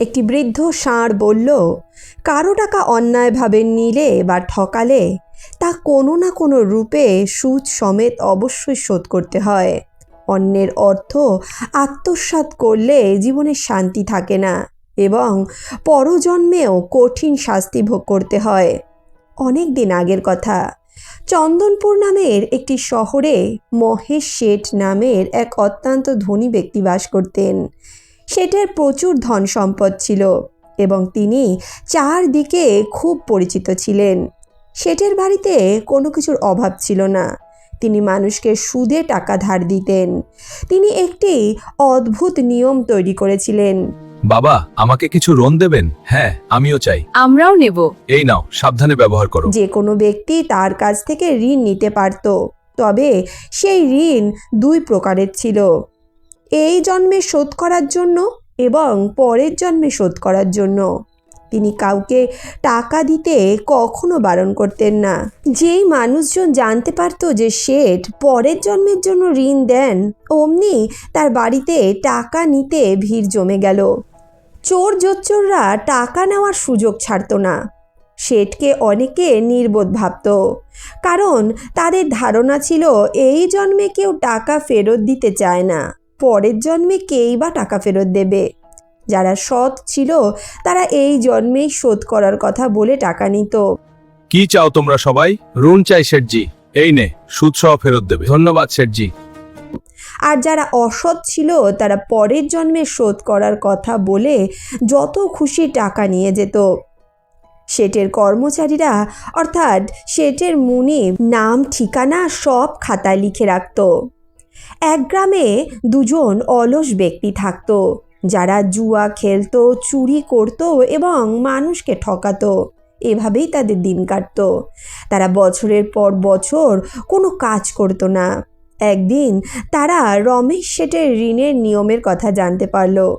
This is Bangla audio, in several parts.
একটি বৃদ্ধ ষাঁড় বলল, কারও টাকা অন্যায়ভাবে নিলে বা ঠকালে তা কোনো না কোনো রূপে সুদ সমেত অবশ্যই শোধ করতে হয়। অন্যের অর্থ আত্মসাৎ করলে জীবনে শান্তি থাকে না এবং পরজন্মেও কঠিন শাস্তি ভোগ করতে হয়। অনেক দিন আগের কথা। চন্দনপুর নামের একটি শহরে মহেশ শেঠ নামের এক অত্যন্ত ধনী ব্যক্তি বাস করতেন। শেঠের প্রচুর ধন সম্পদ ছিল এবং তিনি চারদিকে খুব পরিচিত ছিলেন। শেঠের বাড়িতে কোনো কিছুর অভাব ছিল না। তিনি মানুষকে সুদে টাকা ধার দিতেন। তিনি একটি অদ্ভুত নিয়ম তৈরি করেছিলেন। বাবা আমাকে কিছু রোন দেবেন? হ্যাঁ আমিও চাই। আমরাও নেব। এই নাও সাবধানে ব্যবহার করো। যে কোনো ব্যক্তি তার কাছ থেকে ঋণ নিতে পারত তবে সেই ঋণ দুই প্রকারের ছিল। এই জন্মে শোধ করার জন্য এবং পরের জন্মে শোধ করার জন্য। তিনি কাউকে টাকা দিতে কখনো বারণ করতেন না। যেই মানুষজন জানতে পারত যে শেঠ পরের জন্মের জন্য ঋণ দেন, অমনি তার বাড়িতে টাকা নিতে ভিড় জমে গেল। চোর জোচ্চোররা টাকা নেওয়ার সুযোগ ছাড়তো না। শেঠকে অনেকে নির্বোধ ভাবত। কারণ তাদের ধারণা ছিল, এই জন্মে কেউ টাকা ফেরত দিতে চায় না। পরের জন্মে কেই বা টাকা ফেরত দেবে? যারা সৎ ছিল তারা এই জন্মেই শোধ করার কথা বলে টাকা নিত। কি চাও তোমরা সবাই? রুন চাই শেঠজি। এই নে সুদ সহ ফেরত দেবে। ধন্যবাদ শেঠজি। আর যারা অসৎ ছিল তারা পরের জন্মে শোধ করার কথা বলে যত খুশি টাকা নিয়ে যেত। শেঠের কর্মচারীরা অর্থাৎ শেঠের মুনি নাম ঠিকানা সব খাতায় লিখে রাখত। এক গ্রামে দুজন অলস ব্যক্তি থাকত, যারা জুয়া খেলতো, চুরি করত এবং মানুষকে ঠকাতো। এভাবেই তাদের দিন কাটতো। তারা বছরের পর বছর কোনো কাজ করতো না। একদিন তারা রমেশ শেঠের ঋণের নিয়মের কথা জানতে পারল।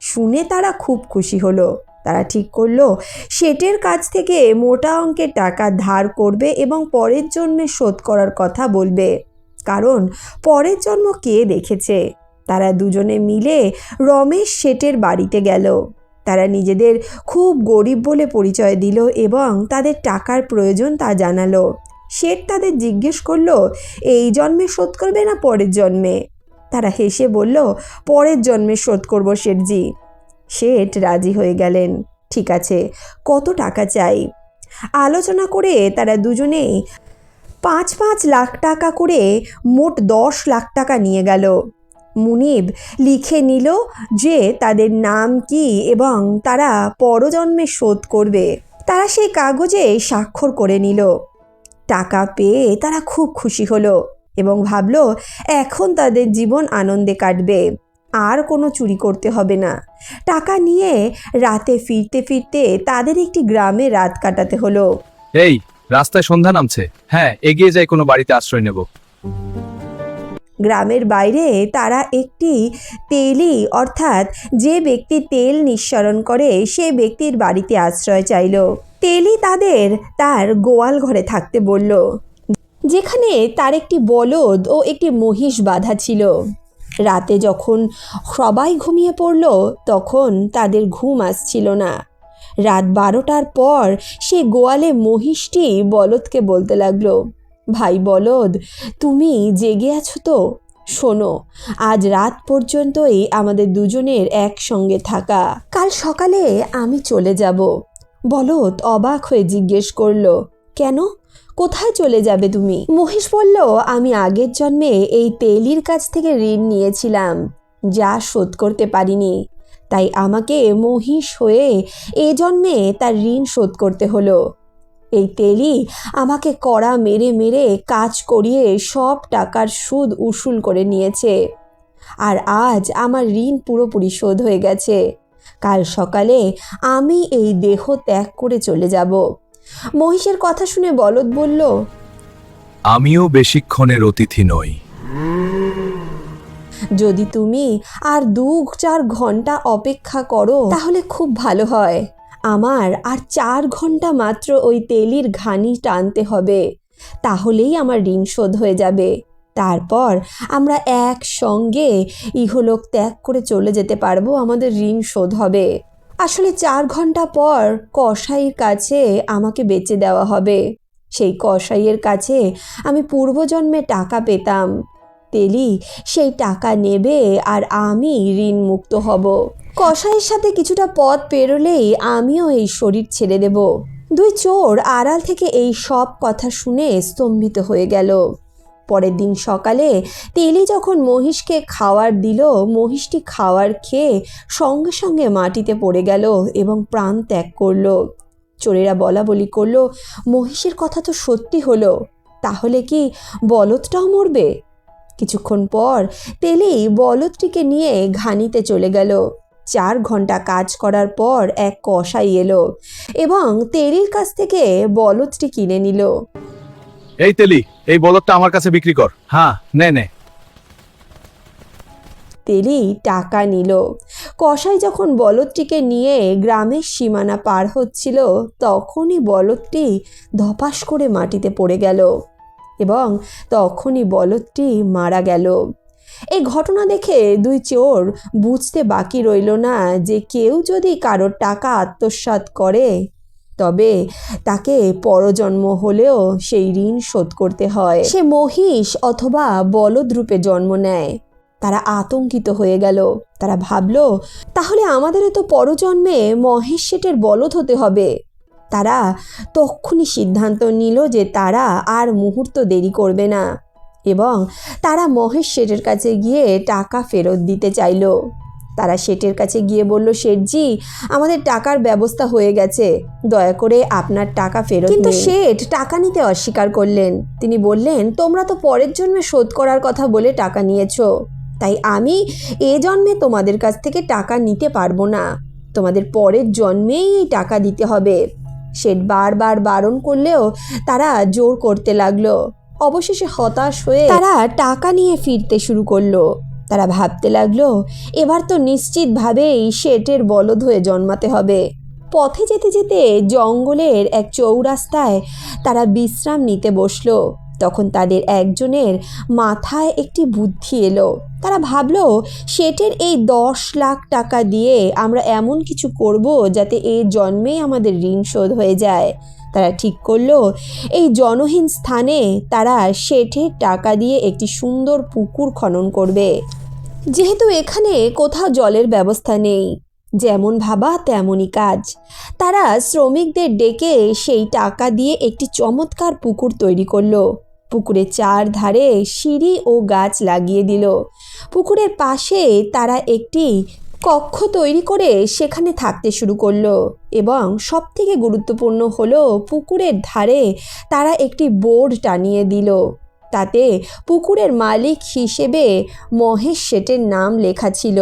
শুনে তারা খুব খুশি হলো। তারা ঠিক করল, শেঠের কাছ থেকে মোটা অঙ্কের টাকা ধার করবে এবং পরের জন্মে শোধ করার কথা বলবে। কারণ পরের জন্ম কে দেখেছে? তারা দুজনে মিলে রমেশ শেঠের বাড়িতে গেল। তারা নিজেদের খুব গরিব বলে পরিচয় দিল এবং তাদের টাকার প্রয়োজন তা জানালো। শেঠ তাদের জিজ্ঞেস করল, এই জন্মে শোধ করবে না পরের জন্মে? তারা হেসে বলল, পরের জন্মে শোধ করব শেঠজি। শেঠ রাজি হয়ে গেলেন। ঠিক আছে, কত টাকা চাই? আলোচনা করে তারা দুজনেই পাঁচ পাঁচ লাখ টাকা করে মোট দশ লাখ টাকা নিয়ে গেল। মুনিব লিখে নিল যে তাদের নাম কি এবং তারা পরজন্মে শোধ করবে। তারা সেই কাগজে স্বাক্ষর করে নিল। টাকা পেয়ে তারা খুব খুশি হলো এবং ভাবল, এখন তাদের জীবন আনন্দে কাটবে। আর কোনো চুরি করতে হবে না। টাকা নিয়ে রাতে ফিরতে ফিরতে তাদের একটি গ্রামে রাত কাটাতে হলো। এই রাস্তায় সন্ধ্যা নামছে। হ্যাঁ এগিয়ে যাই, কোনো বাড়িতে আশ্রয় নেব। গ্রামের বাইরে তারা একটি তেলি অর্থাৎ যে ব্যক্তি তেল নিঃসরণ করে, সে ব্যক্তির বাড়িতে আশ্রয় চাইল। তেলি তাদের তার গোয়াল ঘরে থাকতে বলল। যেখানে তার একটি বলদ ও একটি মহিষ বাঁধা ছিল। রাতে যখন সবাই ঘুমিয়ে পড়ল, তখন তাদের ঘুম আসছিল না। রাত বারোটার পর সে গোয়ালে মহিষটি বলদকে বলতে লাগল, ভাই বলদ, তুমি জেগে আছো তো? শোনো, আজ রাত পর্যন্তই আমাদের দুজনের একসঙ্গে থাকা। কাল সকালে আমি চলে যাব। বলদ অবাক হয়ে জিজ্ঞেস করল, কেন? কোথায় চলে যাবে তুমি? মহিষ বলল, আমি আগের জন্মে এই তেলির কাছ থেকে ঋণ নিয়েছিলাম, যা শোধ করতে পারিনি। তাই আমাকে মহিষ হয়ে এ জন্মে তার ঋণ শোধ করতে হলো। এই তেলি আমাকে কড়া মেরে মেরে কাজ করিয়ে সব টাকার সুদ উসুল করে নিয়েছে। আর আজ আমার ঋণ পুরোপুরি শোধ হয়ে গেছে। কাল সকালে আমি এই দেহ ত্যাগ করে চলে যাব। মহিষের কথা শুনে বলদ বলল, আমিও বেশিক্ষণের অতিথি নই। যদি তুমি আর দু চার ঘণ্টা অপেক্ষা করো, তাহলে খুব ভালো হয়। আমার আর চার ঘণ্টা মাত্র ওই তেলির ঘানি টানতে হবে, তাহলেই আমার ঋণ শোধ হয়ে যাবে। তারপর আমরা একসঙ্গে ইহলোক ত্যাগ করে চলে যেতে পারব, আমাদের ঋণ শোধ হবে। আসলে চার ঘণ্টা পর কসাইয়ের কাছে আমাকে বেচে দেওয়া হবে। সেই কসাইয়ের কাছে আমি পূর্বজন্মে টাকা পেতাম তেলি সেই টাকা নেবে আর আমি ঋণ মুক্ত হব। কসাইয়ের সাথে কিছুটা পথ পেরোলেই আমিও এই শরীর ছেড়ে দেব। দুই চোর আড়াল থেকে এই সব কথা শুনে স্তম্ভিত হয়ে গেল। পরের দিন সকালে তেলি যখন মহিষকে খাওয়ার দিল, মহিষটি খাওয়ার খেয়ে সঙ্গে সঙ্গে মাটিতে পড়ে গেল এবং প্রাণ ত্যাগ করল। চোরেরা বলা বলি করল, মহিষের কথা তো সত্যি হলো, তাহলে কি বলদটাও মরবে? কিছুক্ষণ পর তেলি বলদটিকে নিয়ে ঘানিতে চলে গেল। চার ঘণ্টা কাজ করার পর এক কষাই এলো এবং তেলির কাছ থেকে বলদটি কিনে নিল। এই তেলি এই বলদটা আমার কাছে বিক্রি কর। হ্যাঁ নে নে। তেলি টাকা নিল। কষাই যখন বলদটিকে নিয়ে গ্রামের সীমানা পার হচ্ছিল তখনই বলদটি ধপাস করে মাটিতে পড়ে গেল। এবং তখনই বলদটি মারা গেল। এই ঘটনা দেখে দুই চোর বুঝতে বাকি রইল না যে কেউ যদি কারোর টাকা আত্মসাৎ করে, তবে তাকে পরজন্ম হলেও সেই ঋণ শোধ করতে হয়। সে মহিষ অথবা বলদ রূপে জন্ম নেয়। তারা আতঙ্কিত হয়ে গেল। তারা ভাবলো, তাহলে আমাদেরও তো পরজন্মে মহেশ শেঠের বলদ হতে হবে। তারা তক্ষুনি সিদ্ধান্ত নিল যে তারা আর মুহূর্ত দেরি করবে না এবং তারা মহেশ শেঠের কাছে গিয়ে টাকা ফেরত দিতে চাইল। তারা শেঠের কাছে গিয়ে বলল শেঠজি আমাদের টাকার ব্যবস্থা হয়ে গেছে। দয়া করে আপনার টাকা ফেরত কিন্তু শেঠ টাকা নিতে অস্বীকার করলেন। তিনি বললেন তোমরা তো পরের জন্মে শোধ করার কথা বলে টাকা নিয়েছো। তাই আমি এ জন্মে তোমাদের কাছ থেকে টাকা নিতে পারব না। তোমাদের পরের জন্মেই এই টাকা দিতে হবে। শেঠ বারবার বারণ করলেও তারা জোর করতে লাগল। অবশেষে হতাশ হয়ে তারা টাকা নিয়ে ফিরতে শুরু করল। তারা ভাবতে লাগল, এবার তো নিশ্চিতভাবেই শেটের বলদ হয়ে জন্মাতে হবে। পথে যেতে যেতে জঙ্গলের এক চৌরাস্তায় তারা বিশ্রাম নিতে বসল। তখন তাদের একজনের মাথায় একটি বুদ্ধি এলো। তারা ভাবলো শেঠের এই দশ লাখ টাকা দিয়ে আমরা এমন কিছু করব যাতে এই জন্মেই আমাদের ঋণ শোধ হয়ে যায়। তারা ঠিক করল, এই জনহীন স্থানে তারা শেঠের টাকা দিয়ে একটি সুন্দর পুকুর খনন করবে। যেহেতু এখানে কোথাও জলের ব্যবস্থা নেই, যেমন ভাবা তেমনই কাজ। তারা শ্রমিকদের ডেকে সেই টাকা দিয়ে একটি চমৎকার পুকুর তৈরি করল। পুকুরের চার ধারে সিঁড়ি ও গাছ লাগিয়ে দিল। পুকুরের পাশে তারা একটি কক্ষ তৈরি করে সেখানে থাকতে শুরু করল এবং সবথেকে গুরুত্বপূর্ণ হলো পুকুরের ধারে তারা একটি বোর্ড টানিয়ে দিল। তাতে পুকুরের মালিক হিসেবে মহেশ শেঠের নাম লেখা ছিল।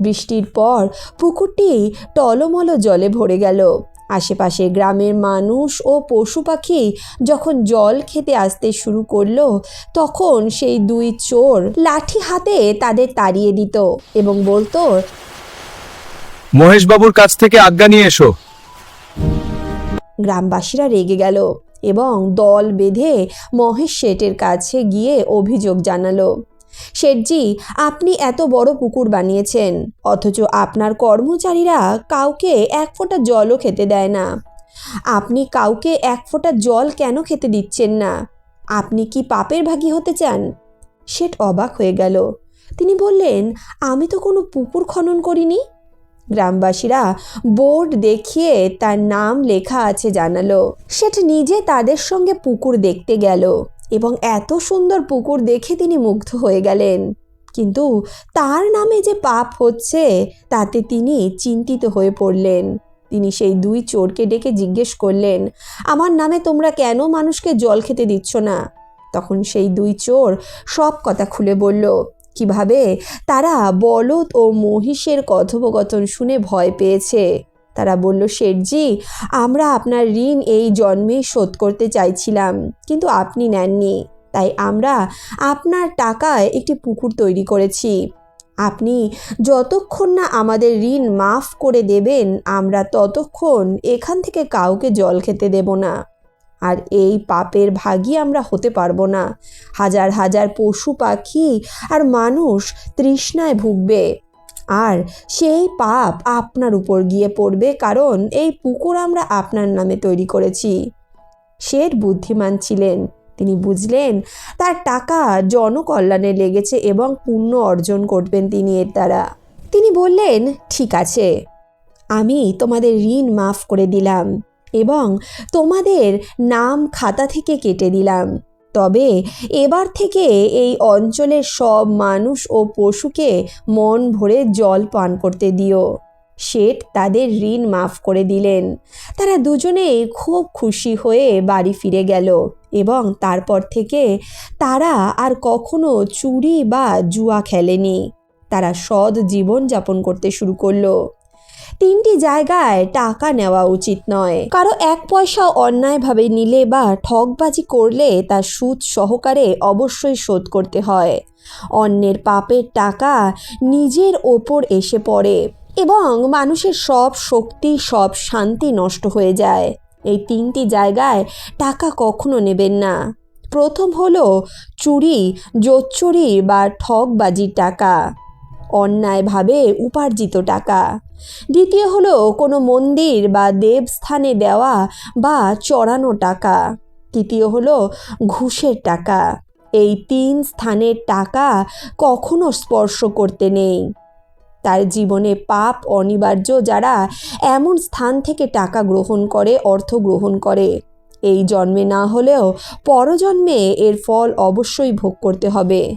বৃষ্টির পর পুকুরটি টলমল জলে ভরে গেল। আশেপাশে গ্রামের মানুষ ও পশু পাখি যখন জল খেতে আসতে শুরু করল তখন সেই দুই চোর লাঠি হাতে তাদের তাড়িয়ে দিত এবং বলতো মহেশবাবুর কাছ থেকে আজ্ঞা নিয়ে এসো। গ্রামবাসীরা রেগে গেল এবং দল বেঁধে মহেশ শেঠের কাছে গিয়ে অভিযোগ জানালো। শেঠজি, আপনি এত বড় পুকুর বানিয়েছেন, অথচ আপনার কর্মচারীরা কাউকে এক ফোঁটা জলও খেতে দেয় না। আপনি কাউকে এক ফোঁটা জল কেন খেতে দিচ্ছেন না? আপনি কি পাপের ভাগী হতে চান? শেঠ অবাক হয়ে গেল। তিনি বললেন, আমি তো কোনো পুকুর খনন করিনি। গ্রামবাসীরা বোর্ড দেখিয়ে তার নাম লেখা আছে জানালো। সেটা নিজে তাদের সঙ্গে পুকুর দেখতে গেল। এবং এত সুন্দর পুকুর দেখে তিনি মুগ্ধ হয়ে গেলেন। কিন্তু তার নামে যে পাপ হচ্ছে, তাতে তিনি চিন্তিত হয়ে পড়লেন। তিনি সেই দুই চোরকে ডেকে জিজ্ঞেস করলেন, আমার নামে তোমরা কেন মানুষকে জল খেতে দিচ্ছ না? তখন সেই দুই চোর সব কথা খুলে বলল, কীভাবে? তারা বলদ ও মহিষের কথোপকথন শুনে ভয় পেয়েছে। তারা বলল, শেঠজি, আমরা আপনার ঋণ এই জন্মেই শোধ করতে চাইছিলাম, কিন্তু আপনি নেননি। তাই আমরা আপনার টাকায় একটি পুকুর তৈরি করেছি। আপনি যতক্ষণ না আমাদের ঋণ মাফ করে দেবেন, আমরা ততক্ষণ এখান থেকে কাউকে জল খেতে দেব না। আর এই পাপের ভাগই আমরা হতে পারব না। হাজার হাজার পশু পাখি আর মানুষ তৃষ্ণায় ভুগবে। আর সেই পাপ আপনার উপর গিয়ে পড়বে, কারণ এই পুকুর আমরা আপনার নামে তৈরি করেছি। শেঠ বুদ্ধিমান ছিলেন। তিনি বুঝলেন, তার টাকা জনকল্যাণে লেগেছে এবং পুণ্য অর্জন করবেন তিনি এর দ্বারা। তিনি বললেন, ঠিক আছে, আমি তোমাদের ঋণ মাফ করে দিলাম এবং তোমাদের নাম খাতা থেকে কেটে দিলাম। তবে এবার থেকে এই অঞ্চলের সব মানুষ ও পশুকে মন ভরে জল পান করতে দিও। শেঠ তাদের ঋণ মাফ করে দিলেন। তারা দুজনেই খুব খুশি হয়ে বাড়ি ফিরে গেল এবং তারপর থেকে তারা আর কখনো চুরি বা জুয়া খেলেনি। তারা সৎ জীবন যাপন করতে শুরু করল। তিনটি জায়গায় টাকা নেওয়া উচিত নয়। কারও এক পয়সা অন্যায়ভাবে নিলে বা ঠকবাজি করলে তা সুদ সহকারে অবশ্যই শোধ করতে হয়। অন্যের পাপের টাকা নিজের ওপর এসে পড়ে এবং মানুষের সব শক্তি, সব শান্তি নষ্ট হয়ে যায়। এই তিনটি জায়গায় টাকা কখনো নেবেন না। প্রথম হলো চুরি, জোচ্চুরি বা ঠকবাজির টাকা। অন্যায়ভাবে উপার্জিত টাকা। দ্বিতীয় হলো কোনো মন্দির বা দেবস্থানে দেওয়া বা চড়ানো টাকা। তৃতীয় হলো ঘুষের টাকা। এই তিন স্থানের টাকা কখনো স্পর্শ করতে নেই। তার জীবনে পাপ অনিবার্য যারা এমন স্থান থেকে টাকা গ্রহণ করে, অর্থ গ্রহণ করে। এই জন্মে না হলেও পরজন্মে এর ফল অবশ্যই ভোগ করতে হবে।